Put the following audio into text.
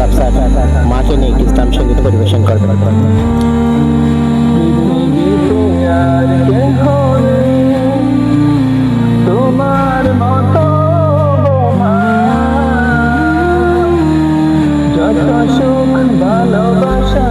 আফলাফ sir. মাকে নিয়ে ইসলাম সংগীত পরিবেশন করবেন ভালোবাসা